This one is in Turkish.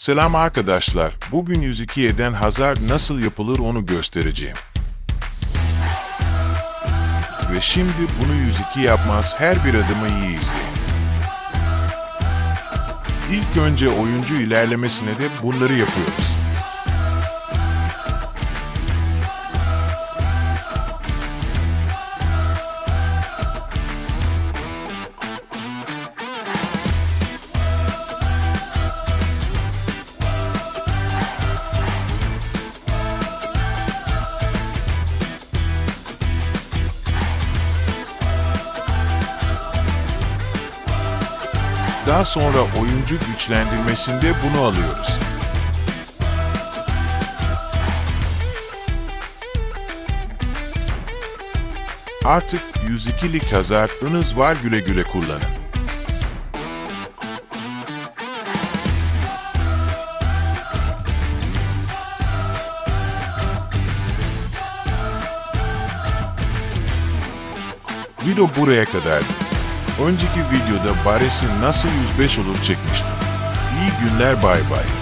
Selam arkadaşlar. Bugün 102'den hazar nasıl yapılır onu göstereceğim. Ve şimdi bunu 102 yapmaz her bir adımı iyi izleyin. İlk önce oyuncu ilerlemesine de bunları yapıyoruz. Daha sonra oyuncu güçlendirmesinde bunu alıyoruz. Artık 102'lik hazardınız var güle güle kullanın. Video buraya kadardı. Önceki videoda Bares'in nasıl 105 olur çekmiştim. İyi günler bay bay.